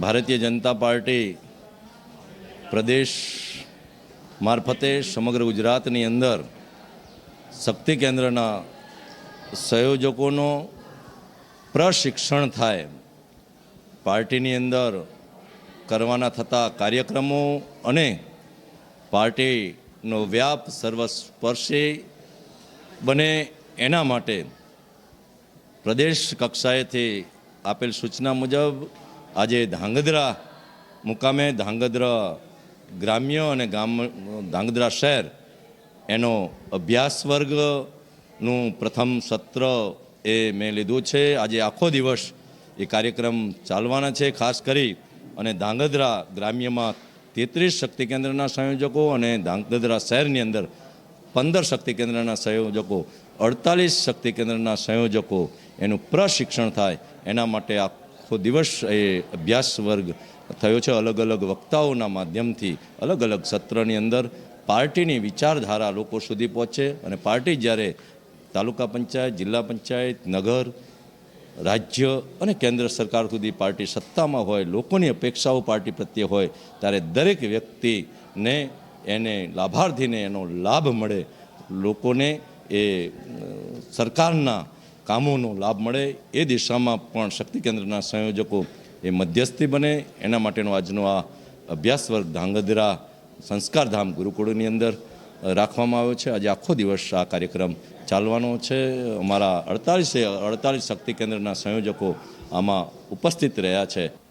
Bharatiya Janata party પ્રદેશ મારફતે સમગ્ર ગુજરાતની અંદર શક્તિ કેન્દ્રના સંયોજકોનો પ્રશિક્ષણ થાય. પાર્ટીની અંદર કરવાના થતા કાર્યક્રમો અને પાર્ટીનો વ્યાપ સર્વસ્પર્શી બને એના માટે પ્રદેશ કક્ષાએથી આપેલ સૂચના મુજબ આજે ધાંગધ્રા મુકામે ધાંગધ્રા ગ્રામ્ય અને ગામ ધાંગધ્રા શહેર એનો અભ્યાસ વર્ગનું પ્રથમ સત્ર એ મેં લીધું છે. આજે આખો દિવસ એ કાર્યક્રમ ચાલવાના છે, ખાસ કરી અને ધાંગધ્રા ગ્રામ્યમાં તેત્રીસ શક્તિ કેન્દ્રના સંયોજકો અને ધાંગધ્રા શહેરની અંદર પંદર શક્તિ કેન્દ્રના સંયોજકો, અડતાલીસ શક્તિ કેન્દ્રના સંયોજકો એનું પ્રશિક્ષણ થાય એના માટે આખો દિવસ એ અભ્યાસ વર્ગ થયો છે અલગ અલગ વક્તાઓના માધ્યમથી, અલગ અલગ સત્રની અંદર પાર્ટીની વિચારધારા લોકો સુધી પહોંચે અને પાર્ટી જ્યારે તાલુકા પંચાયત, જિલ્લા પંચાયત, નગર, રાજ્ય અને કેન્દ્ર સરકાર સુધી પાર્ટી સત્તામાં હોય, લોકોની અપેક્ષાઓ પાર્ટી પ્રત્યે હોય, ત્યારે દરેક વ્યક્તિને એને લાભાર્થીને એનો લાભ મળે. લોકોને એ સરકારના કામોનો લાભ મળે એ દિશામાં પણ શક્તિ કેન્દ્રના સંયોજકો એ મધ્યસ્થી બને. એના માટેનો આજનો આ અભ્યાસ વર્ગ ધાંગધ્રા સંસ્કારધામ ગુરુકુળની અંદર રાખવામાં આવ્યો છે. આજે આખો દિવસ આ કાર્યક્રમ ચાલવાનો છે. અમારા અડતાલીસે અડતાલીસ શક્તિ કેન્દ્રના સંયોજકો આમાં ઉપસ્થિત રહ્યા છે.